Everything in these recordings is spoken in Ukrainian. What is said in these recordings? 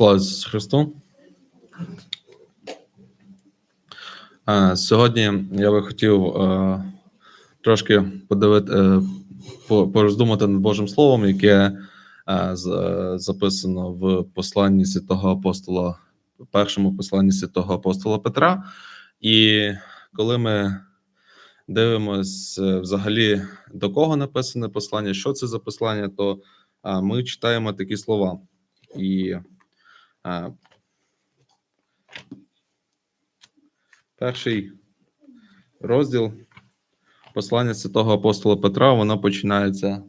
Слава Ісусу Христу. Сьогодні я би хотів е, трошки подивити, е, пороздумати над Божим Словом, яке е, записано в посланні святого апостола, першому посланні святого апостола Петра. І коли ми дивимося взагалі до кого написане послання, що це за послання, то ми читаємо такі слова. І перший розділ послання святого апостола Петра, воно починається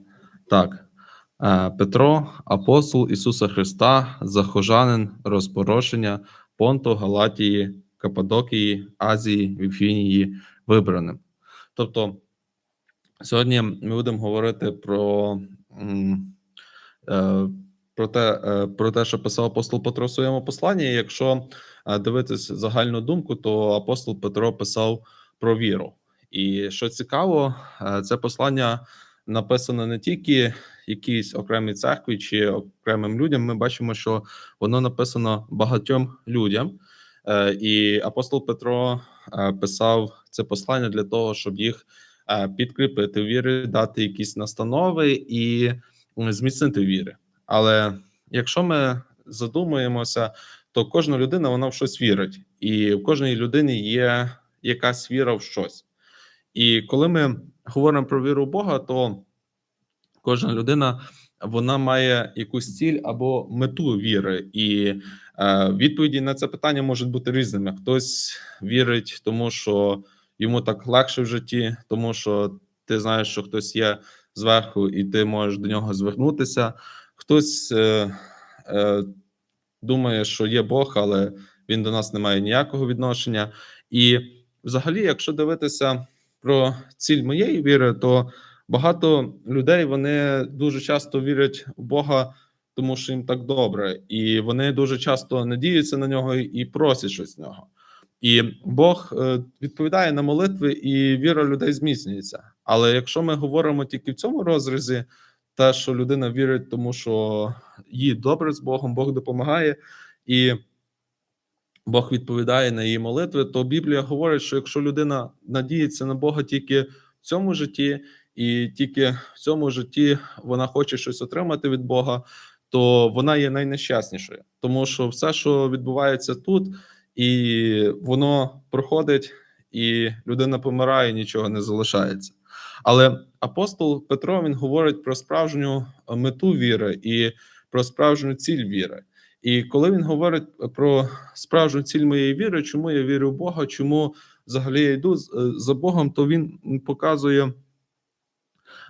так. Е, Петро, апостол Ісуса Христа, захожанин розпорошення Понту, Галатії, Каппадокії, Азії, Віфінії, вибраним. Тобто, сьогодні ми будемо говорити про, е, про, те, е, про те, що писав апостол Петро в своєму посланні. Якщо е, дивитися загальну думку, то апостол Петро писав про віру. І що цікаво, е, це послання написано не тільки якійсь окремій церкві чи окремим людям. Ми бачимо, що воно написано багатьом людям. І апостол Петро писав це послання для того, щоб їх підкріпити в вірі, дати якісь настанови і зміцнити віри. Але якщо ми задумаємося, то кожна людина вона в щось вірить, і в кожній людині є якась віра в щось. І коли ми говоримо про віру в Бога, то кожна людина вона має якусь ціль або мету віри, і е, відповіді на це питання можуть бути різними. Хтось вірить, тому що йому так легше в житті, тому що ти знаєш, що хтось є зверху, і ти можеш до нього звернутися. Хтось е, е, думає, що є Бог, але він до нас не має ніякого відношення. І взагалі, якщо дивитися про ціль моєї віри, то багато людей вони дуже часто вірять в Бога, тому що їм так добре, і вони дуже часто надіються на нього і просять щось з нього. І Бог е, відповідає на молитви, і віра людей зміцнюється. Але якщо ми говоримо тільки в цьому розрізі, те, що людина вірить, тому що їй добре з Богом, Бог допомагає, і Бог відповідає на її молитви, то Біблія говорить, що якщо людина надіється на Бога тільки в цьому житті, і тільки в цьому житті вона хоче щось отримати від Бога, то вона є найнещаснішою, тому що все, що відбувається тут, і воно проходить, і людина помирає, нічого не залишається. Але апостол Петро він говорить про справжню мету віри і про справжню ціль віри. І коли він говорить про справжню ціль моєї віри, чому я вірю в Бога, чому взагалі я йду е, за Богом, то він показує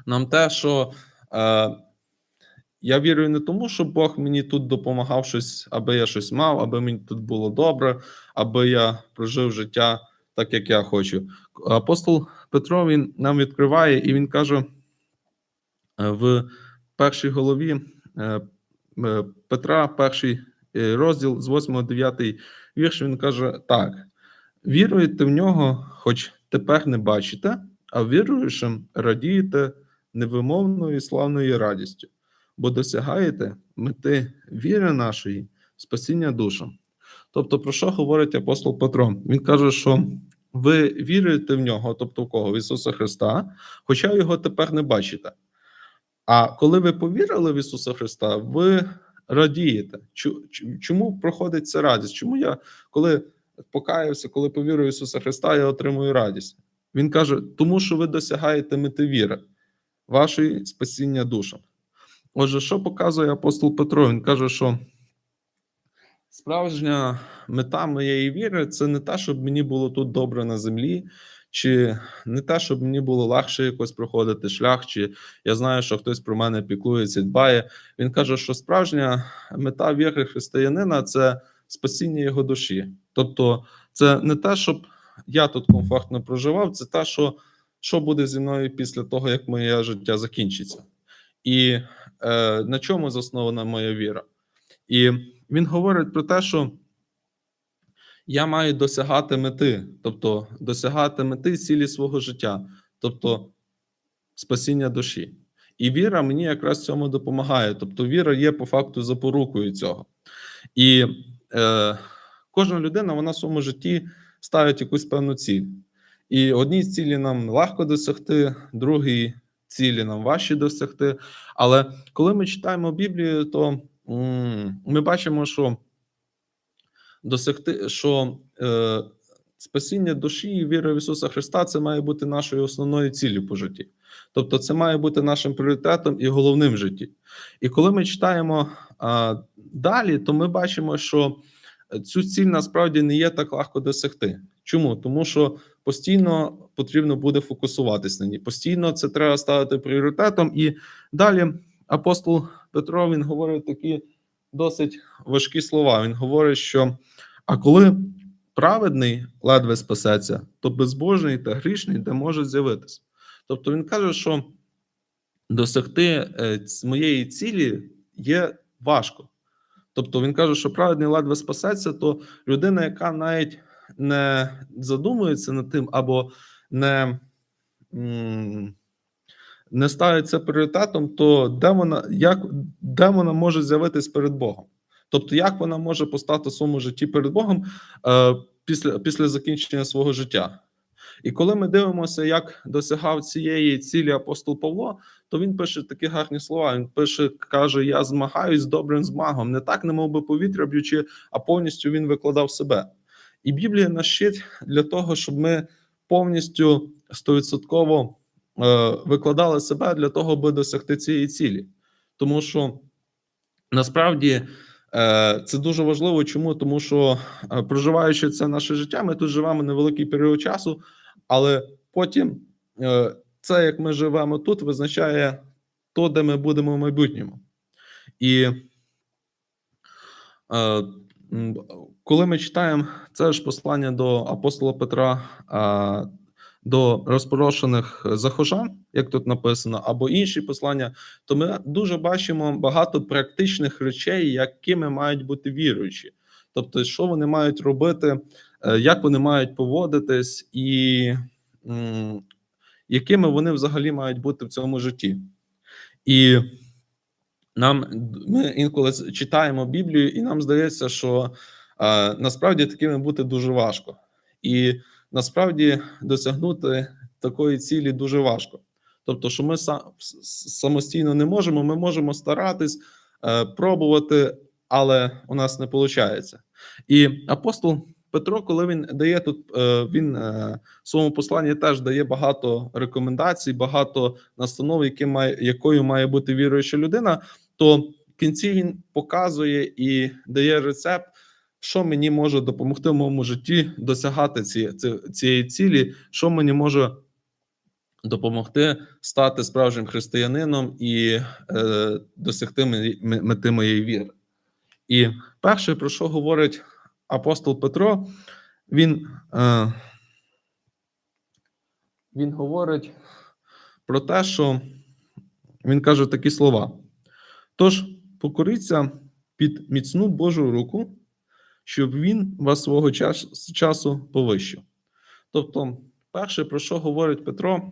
нам те, що е, я вірю не тому, що Бог мені тут допомагав щось, аби я щось мав, аби мені тут було добре, аби я прожив життя так, як я хочу. Апостол Петро він нам відкриває, і він каже е, в першій голові е, е, Петра, перший розділ з 8-9 вірш, він каже так: віруєте в нього, хоч тепер не бачите, а віруючим радієте невимовною славною радістю, бо досягаєте мети віри нашої, спасіння душам. Тобто, про що говорить апостол Петро? Він каже, що ви віруєте в нього, тобто в кого? В Ісуса Христа, хоча його тепер не бачите. А коли ви повірили в Ісуса Христа, ви радієте. Чому проходить ця радість? Чому я, коли покаявся, коли повірив в Ісуса Христа, я отримую радість? Він каже: тому що ви досягаєте мети віри, вашої спасіння душам. Отже, що показує апостол Петро? Він каже, що справжня мета моєї віри це не те, щоб мені було тут добре на землі, чи не те, щоб мені було легше якось проходити шлях, чи я знаю, що хтось про мене піклується, дбає. Він каже, що справжня мета віри християнина це спасіння його душі. Тобто, це не те, щоб я тут комфортно проживав, це те, що, що буде зі мною після того, як моє життя закінчиться. І е, на чому заснована моя віра? І він говорить про те, що я маю досягати мети, тобто досягати мети цілі свого життя, тобто спасіння душі. І віра мені якраз цьому допомагає. Тобто, віра є по факту запорукою цього. І е, кожна людина вона в своєму житті ставить якусь певну ціль. І одній цілі нам легко досягти, другій цілі нам важче досягти. Але коли ми читаємо Біблію, то ми бачимо, що досягти, що е, спасіння душі і віра в Ісуса Христа це має бути нашою основною ціллю по житті. Тобто, це має бути нашим пріоритетом і головним в житті. І коли ми читаємо а, далі, то ми бачимо, що цю ціль насправді не є так легко досягти. Чому? Тому що постійно потрібно буде фокусуватись на ній. Постійно це треба ставити пріоритетом. І далі апостол Петро він говорить такі досить важкі слова. Він говорить, що а коли праведний ледве спасеться, то безбожний та грішний де може з'явитися. Тобто він каже, що досягти е, моєї цілі є важко. Тобто він каже, що праведний ледве спасеться, то людина, яка навіть не задумується над тим, або не, не ставить це пріоритетом, то де вона, як, де вона може з'явитись перед Богом? Тобто, як вона може постати в своєму житті перед Богом е, після, після закінчення свого життя? І коли ми дивимося, як досягав цієї цілі апостол Павло, то він пише такі гарні слова. Він пише, каже: Я змагаюсь з добрим змагом, не так, немов би повітря б'ючи, а повністю він викладав себе. І Біблія нас вчить для того, щоб ми повністю стовідсотково викладали себе для того, аби досягти цієї цілі. Тому що насправді е, це дуже важливо. Чому? Тому що е, проживаючи це наше життя, ми тут живемо невеликий період часу, але потім е, це, як ми живемо тут, визначає то, де ми будемо в майбутньому. І е, коли ми читаємо це ж послання до апостола Петра до розпорошених захожан, як тут написано, або інші послання, то ми дуже бачимо багато практичних речей, якими мають бути віруючі. Тобто, що вони мають робити, е, як вони мають поводитись, і якими вони взагалі мають бути в цьому житті. І нам ми інколи читаємо Біблію, і нам здається, що е, насправді такими бути дуже важко, і насправді досягнути такої цілі дуже важко. Тобто, що ми самостійно не можемо, ми можемо старатись, е, пробувати, але у нас не виходить. І апостол Петро, коли він дає тут, е, він е, в своєму посланні теж дає багато рекомендацій, багато настанов, які має, якою має бути віруюча людина то в кінці він показує і дає рецепт, що мені може допомогти в моєму житті досягати ці, ці, цієї цілі, що мені може допомогти стати справжнім християнином і е, досягти мети моєї віри. І перше, про що говорить апостол Петро, він, е, він говорить про те, що він каже такі слова. Тож покоріться під міцну Божу руку, щоб він вас свого час, часу повищив. Тобто, перше, про що говорить Петро,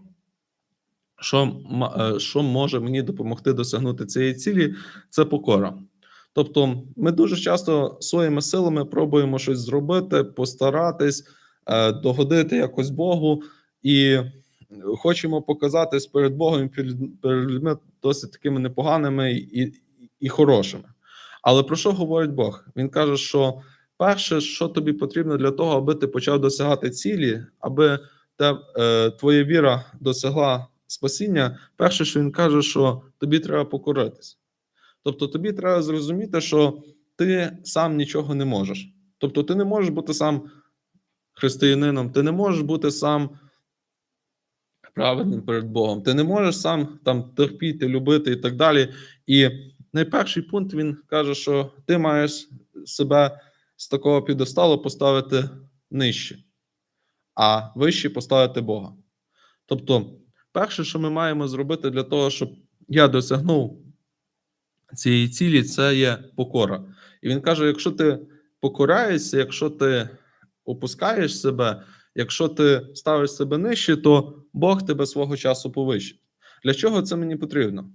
що, е, що може мені допомогти досягнути цієї цілі, це покора. Тобто, ми дуже часто своїми силами пробуємо щось зробити, постаратись, е, догодити якось Богу і хочемо показатись перед Богом перед людьми досить такими непоганими і, і хорошими. Але про що говорить Бог? Він каже, що перше, що тобі потрібно для того, аби ти почав досягати цілі, аби те, е, твоя віра досягла спасіння, перше, що він каже, що тобі треба покоритись. Тобто тобі треба зрозуміти, що ти сам нічого не можеш. Тобто, ти не можеш бути сам християнином, ти не можеш бути сам праведним перед Богом. Ти не можеш сам там терпіти, любити і так далі. І найперший пункт він каже, що ти маєш себе з такого підосталу поставити нижче, а вище поставити Бога. Тобто, перше, що ми маємо зробити для того, щоб я досягнув цієї цілі, це є покора. І він каже: якщо ти покораєшся, якщо ти опускаєш себе, якщо ти ставиш себе нижче, то Бог тебе свого часу повищить. Для чого це мені потрібно?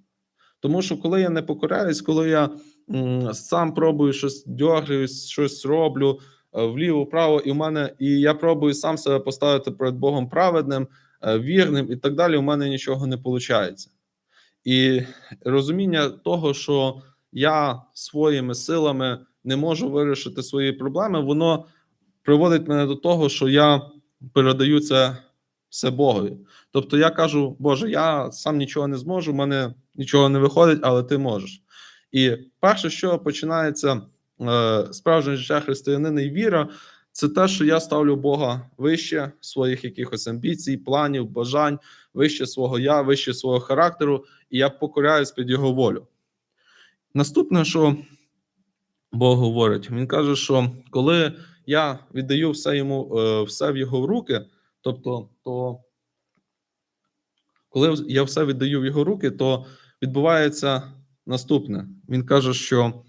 Тому що коли я не покоряюсь, коли я м, сам пробую щось дьоргаюсь, щось роблю е, вліво, вправо, і в мене і я пробую сам себе поставити перед Богом праведним, е, вірним і так далі. У мене нічого не виходить. І розуміння того, що я своїми силами не можу вирішити свої проблеми, воно приводить мене до того, що я передаю це все Богові. Тобто я кажу, Боже, я сам нічого не зможу, в мене нічого не виходить, але ти можеш. І перше, що починається е, справжнє життя християнина і віра, це те, що я ставлю Бога вище своїх якихось амбіцій, планів, бажань, вище свого я, вище свого характеру, і я покоряюсь під його волю. Наступне, що Бог говорить, він каже, що коли я віддаю все йому, е, все в його руки, тобто, то коли я все віддаю в його руки, то відбувається наступне. Він каже, що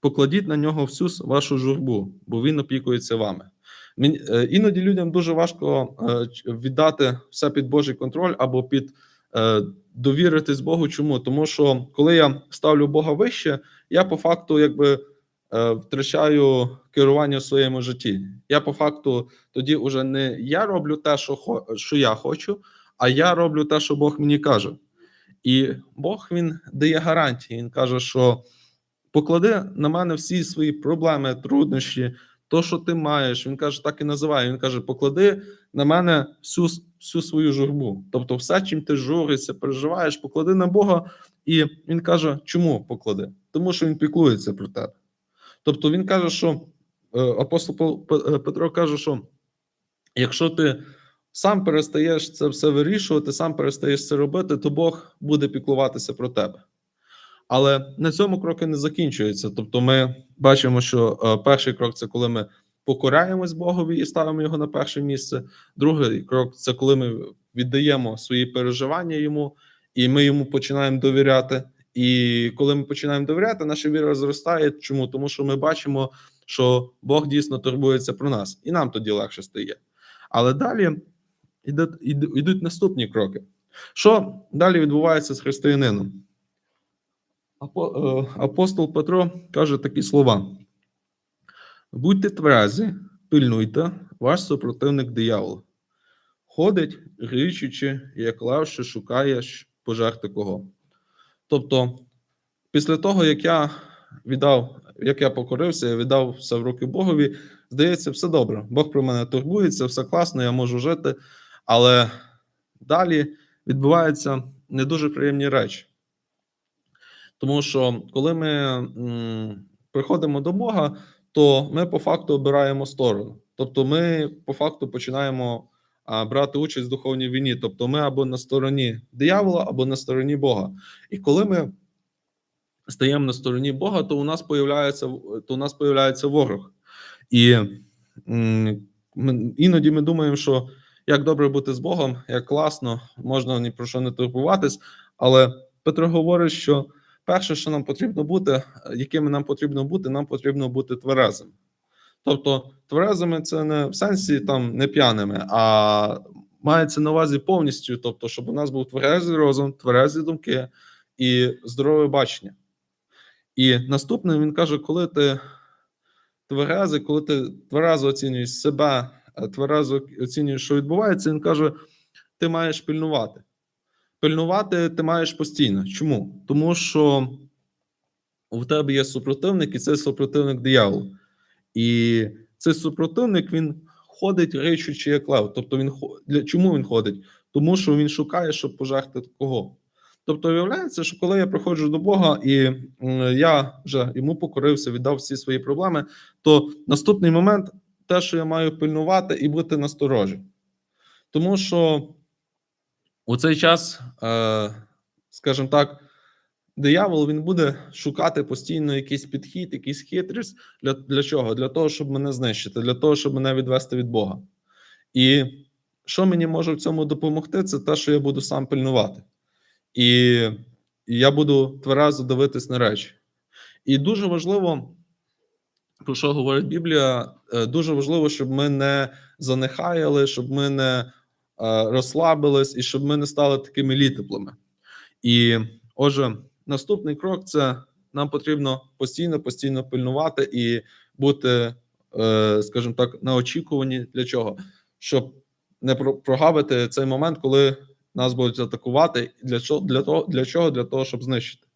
покладіть на нього всю вашу журбу, бо він опікується вами. Е, іноді людям дуже важко е, віддати все під Божий контроль або під е, довіритись Богу. Чому? Тому що коли я ставлю Бога вище, я по факту якби втрачаю керування в своєму житті. Я по факту тоді вже не я роблю те, що, що я хочу, а я роблю те, що Бог мені каже. І Бог він дає гарантії. Він каже, що поклади на мене всі свої проблеми, труднощі, то, що ти маєш. Він каже, так і називає. Він каже: поклади на мене всю, всю свою журбу. Тобто, все, чим ти журишся, переживаєш, поклади на Бога. І він каже, чому поклади? Тому що він піклується про тебе. Тобто, він каже, що е, апостол е, Петро каже, що якщо ти сам перестаєш це все вирішувати, сам перестаєш це робити, то Бог буде піклуватися про тебе. Але на цьому кроки не закінчуються. Тобто, ми бачимо, що е, перший крок це коли ми покоряємось Богові і ставимо його на перше місце. Другий крок це коли ми віддаємо свої переживання йому, і ми йому починаємо довіряти. І коли ми починаємо довіряти, наша віра зростає. Чому? Тому що ми бачимо, що Бог дійсно турбується про нас, і нам тоді легше стає. Але далі йдуть, наступні кроки. Що далі відбувається з християнином? Е, Апостол Петро каже такі слова: будьте тверезі, пильнуйте, ваш супротивник диявол. Ходить, грічучи, як що шукає пожерти кого. Тобто, після того, як я віддав, як я покорився, я віддав все в руки Богові, здається, все добре. Бог про мене турбується, все класно, я можу жити. Але далі відбуваються не дуже приємні речі. Тому що коли ми приходимо до Бога, то ми по факту обираємо сторону. Тобто, ми по факту починаємо брати участь в духовній війні. Тобто, ми або на стороні диявола, або на стороні Бога. І коли ми стаємо на стороні Бога, то у нас появляється то у нас появляється ворог. І іноді ми думаємо, що як добре бути з Богом, як класно, можна ні про що не турбуватись. Але Петро говорить, що перше, що нам потрібно бути, якими нам потрібно бути, нам потрібно бути тверезим. Тобто, тверезими це не в сенсі там не п'яними, а мається на увазі повністю, тобто, щоб у нас був тверезий розум, тверезі думки і здорове бачення. І наступне він каже, коли ти тверезий, коли ти тверезо оцінюєш себе, е, тверезо оцінюєш, що відбувається, він каже: ти маєш пильнувати. Пильнувати ти маєш постійно. Чому? Тому що у тебе є супротивник, і цей супротивник диявол. І цей супротивник він ходить речучи як лев. Тобто, він для чому він ходить? Тому що він шукає, щоб пожерти кого. Тобто, виявляється, що коли я приходжу до Бога і я вже йому покорився, віддав всі свої проблеми, то наступний момент те, що я маю пильнувати і бути насторожі. Тому що у цей час, е, скажімо так, диявол він буде шукати постійно якийсь підхід, якийсь хитрість. Для, для чого? Для того, щоб мене знищити, для того, щоб мене відвести від Бога. І що мені може в цьому допомогти, це те, що я буду сам пильнувати. І і я буду тверезо дивитись на речі. І дуже важливо, про що говорить Біблія, е, дуже важливо, щоб ми не занехаяли, щоб ми не е, розслабились і щоб ми не стали такими літеплими. І отже, наступний крок це нам потрібно постійно, постійно пильнувати і бути, е, скажімо так, на очікуванні для чого? Щоб не прогавити цей момент, коли нас будуть атакувати. Для чого? Для того, для чого? Для того, щоб знищити.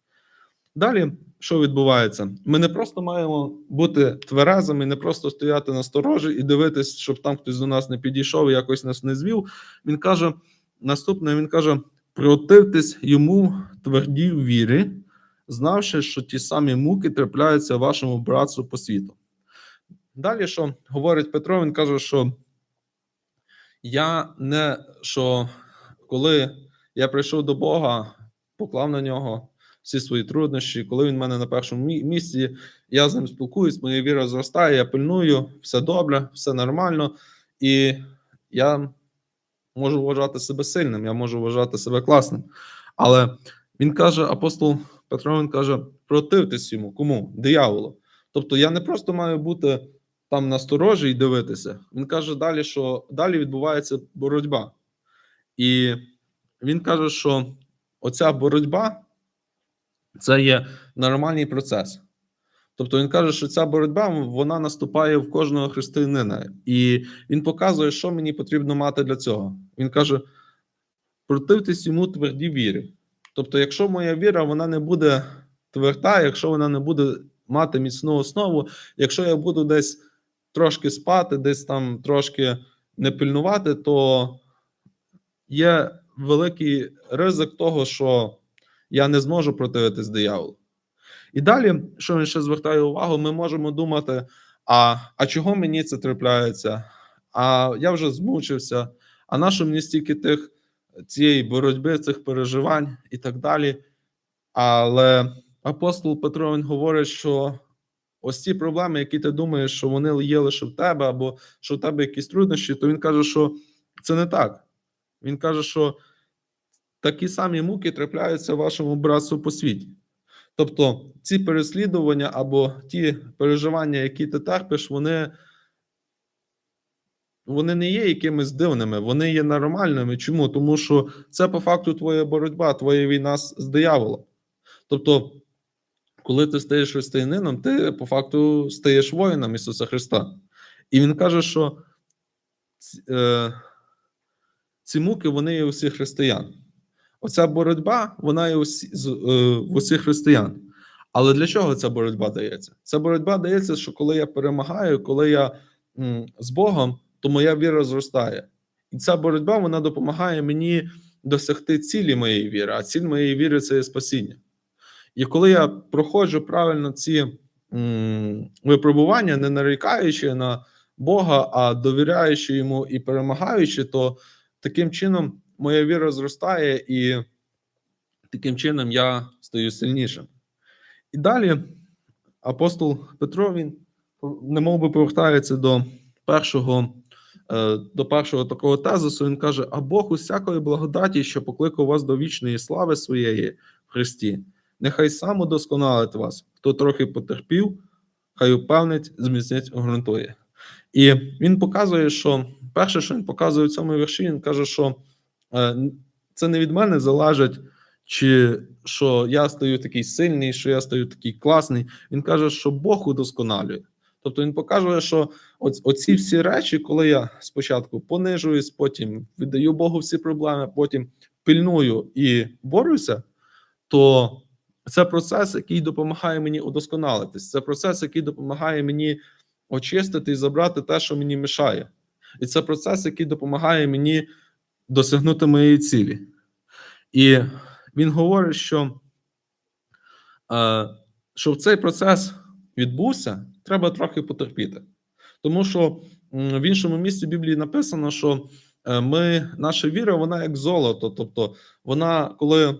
Далі, що відбувається? Ми не просто маємо бути тверезими, не просто стояти на сторожі і дивитись, щоб там хтось до нас не підійшов і якось нас не звів. Він каже: наступне: він каже: противтесь йому тверді в вірі, знавши, що ті самі муки трапляються вашому братцю по світу. Далі, що говорить Петро, він каже, що я не що коли я прийшов до Бога, поклав на нього всі свої труднощі. Коли він в мене на першому місці, я з ним спілкуюсь, моя віра зростає, я пильную, все добре, все нормально, і я можу вважати себе сильним, я можу вважати себе класним. Але він каже, апостол Петро, він каже: противтесь йому, кому? Дияволу. Тобто я не просто маю бути там насторожі і дивитися. Він каже далі, що далі відбувається боротьба. І він каже, що оця боротьба це є нормальний процес. Тобто він каже, що ця боротьба вона наступає в кожного християнина, і він показує, що мені потрібно мати для цього. Він каже: противтесь йому тверді вірі. Тобто, якщо моя віра вона не буде тверда, якщо вона не буде мати міцну основу, якщо я буду десь трошки спати, десь там трошки не пильнувати, то є великий ризик того, що я не зможу противитись дияволу. І далі, що він ще звертає увагу, ми можемо думати: а, а чого мені це трапляється? А я вже змучився, а на що мені стільки тих цієї боротьби, цих переживань і так далі. Але апостол Петро він говорить, що ось ці проблеми, які ти думаєш, що вони є лише в тебе, або що в тебе якісь труднощі, то він каже, що це не так. Він каже, що такі самі муки трапляються вашому братству по світі. Тобто ці переслідування або ті переживання, які ти терпиш, вони, вони не є якимись дивними, вони є нормальними. Чому? Тому що це по факту твоя боротьба, твоя війна з, дияволом. Тобто, коли ти стаєш християнином, ти по факту стаєш воїном Ісуса Христа. І Він каже, що ці, е, ці муки вони є у всіх християн. Оця боротьба, вона з, е, в усіх християн. Але для чого ця боротьба дається? Ця боротьба дається, що коли я перемагаю, коли я з Богом, то моя віра зростає. І ця боротьба вона допомагає мені досягти цілі моєї віри, а ціль моєї віри це є спасіння. І коли я проходжу правильно ці випробування, не нарікаючи на Бога, а довіряючи йому і перемагаючи, то таким чином моя віра зростає, і таким чином я стаю сильнішим. І далі апостол Петро він немов би повертається до першого, е, до першого такого тезису. Він каже: А Бог усякої благодаті, що покликав вас до вічної слави своєї в Христі, нехай сам удосконалить вас, хто трохи потерпів, хай упевнить, зміцнить, обґрунтує. І він показує, що перше, що він показує в цьому вірші, він каже, що це не від мене залежить, чи що я стаю такий сильний, що я стаю такий класний. Він каже, що Бог удосконалює. Тобто він показує, що оці всі речі, коли я спочатку понижуюсь, потім віддаю Богу всі проблеми, потім пильную і борюся, то це процес, який допомагає мені удосконалитись. Це процес, який допомагає мені очистити і забрати те, що мені мішає. І це процес, який допомагає мені досягнути моєї цілі. І він говорить, що, щоб цей процес відбувся, треба трохи потерпіти. Тому що в іншому місці Біблії написано, що е, ми, наша віра, вона як золото. Тобто, вона, коли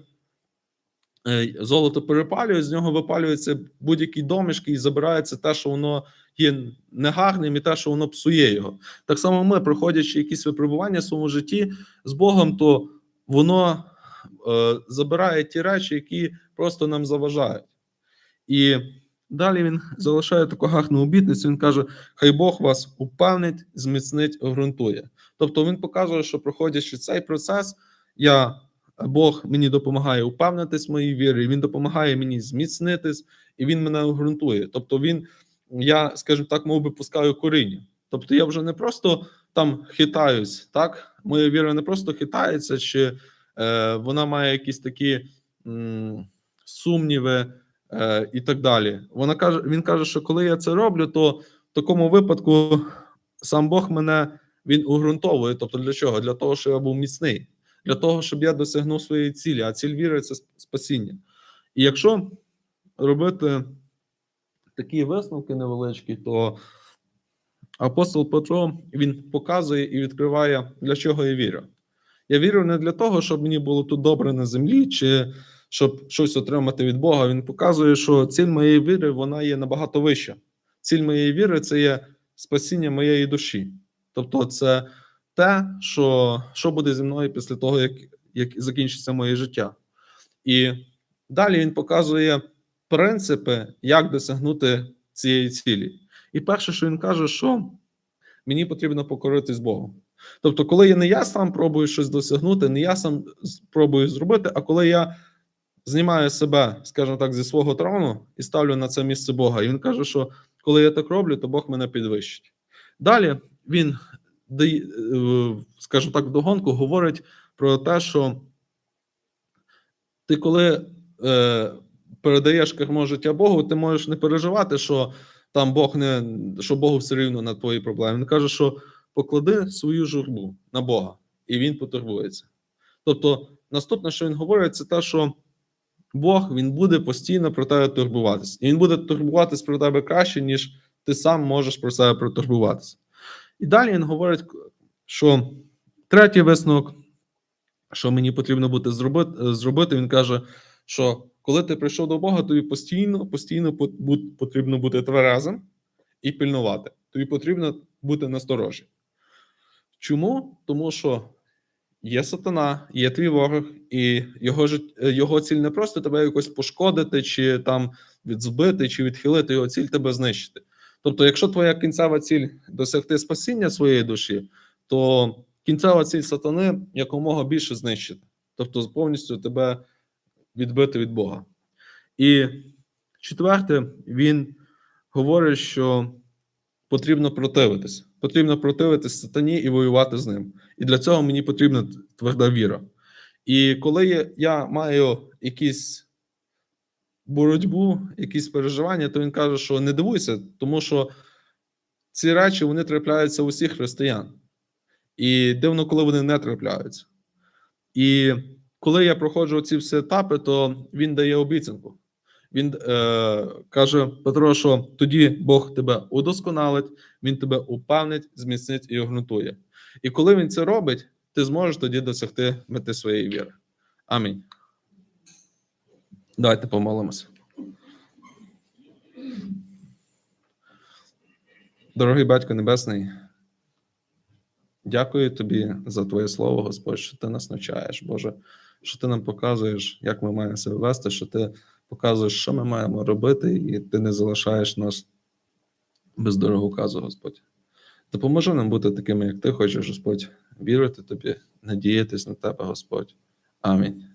золото перепалює, з нього випалюються будь-які домішки і забирається те, що воно є негарним, і те, що воно псує його. Так само ми, проходячи якісь випробування в своєму житті з Богом, то воно е, забирає ті речі, які просто нам заважають. І далі він залишає таку гарну обітницю. Він каже: Хай Бог вас упевнить, зміцнить, обґрунтує. Тобто він показує, що проходячи цей процес, я Бог мені допомагає упевнитись в моїй вірі, він допомагає мені зміцнитись, і він мене ґрунтує. Тобто, він, я, скажімо так, мов би, пускаю коріння. Тобто, я вже не просто там хитаюсь, так? Моя віра не просто хитається, чи е, вона має якісь такі м, сумніви е, і так далі. Вона каже: він каже, що коли я це роблю, то в такому випадку сам Бог мене він уґрунтовує. Тобто, для чого? Для того, щоб я був міцний, для того, щоб я досягнув своєї цілі. А ціль віри це спасіння. І якщо робити такі висновки невеличкі, то апостол Петро він показує і відкриває, для чого я вірю. Я вірю не для того, щоб мені було тут добре на землі, чи щоб щось отримати від Бога. Він показує, що ціль моєї віри вона є набагато вища. Ціль моєї віри це є спасіння моєї душі. Тобто, це те, що, що буде зі мною після того, як, як закінчиться моє життя. І далі він показує принципи, як досягнути цієї цілі. І перше, що він каже, що мені потрібно покоритись Богу. Тобто, коли я не я сам пробую щось досягнути, не я сам спробую зробити, а коли я знімаю себе, скажімо так, зі свого трону і ставлю на це місце Бога. І він каже, що коли я так роблю, то Бог мене підвищить. Далі він скажімо так, вдогонку говорить про те, що ти коли е, передаєш кермо життя Богу, ти можеш не переживати, що там Бог не що Богу все рівно на твої проблеми. Він каже, що поклади свою журбу на Бога, і він потурбується. Тобто, наступне, що він говорить, це те, що Бог він буде постійно про тебе турбуватися. І він буде турбуватись про тебе краще, ніж ти сам можеш про себе протурбуватися. І далі він говорить, що третій висновок, що мені потрібно буде зробити, він каже, що коли ти прийшов до Бога, тобі постійно, постійно потрібно бути тверезим і пильнувати. Тобі потрібно бути насторожі. Чому? Тому що є сатана, є твій ворог, і його його ціль не просто тебе якось пошкодити, чи там відзбити, чи відхилити його ціль тебе знищити. Тобто, якщо твоя кінцева ціль досягти спасіння своєї душі, то кінцева ціль сатани якомога більше знищити, тобто повністю тебе відбити від Бога. І четверте, він говорить, що потрібно противитись. Потрібно противитись сатані і воювати з ним. І для цього мені потрібна тверда віра. І коли я маю якісь боротьбу, якісь переживання, то він каже, що не дивуйся, тому що ці речі вони трапляються у всіх християн. І дивно, коли вони не трапляються. І коли я проходжу ці всі етапи, то він дає обіцянку. Він е, каже Петро, що тоді Бог тебе удосконалить, він тебе упевнить, зміцнить і огрунтує. І коли він це робить, ти зможеш тоді досягти мети своєї віри. Амінь. Давайте помолимося. Дорогий Батько Небесний, дякую тобі за Твоє Слово, Господь, що ти нас навчаєш, Боже, що ти нам показуєш, як ми маємо себе вести, що ти показуєш, що ми маємо робити, і ти не залишаєш нас без дороговказу, Господь. Допоможи нам бути такими, як ти хочеш, Господь, вірити тобі, надіятись на тебе, Господь. Амінь.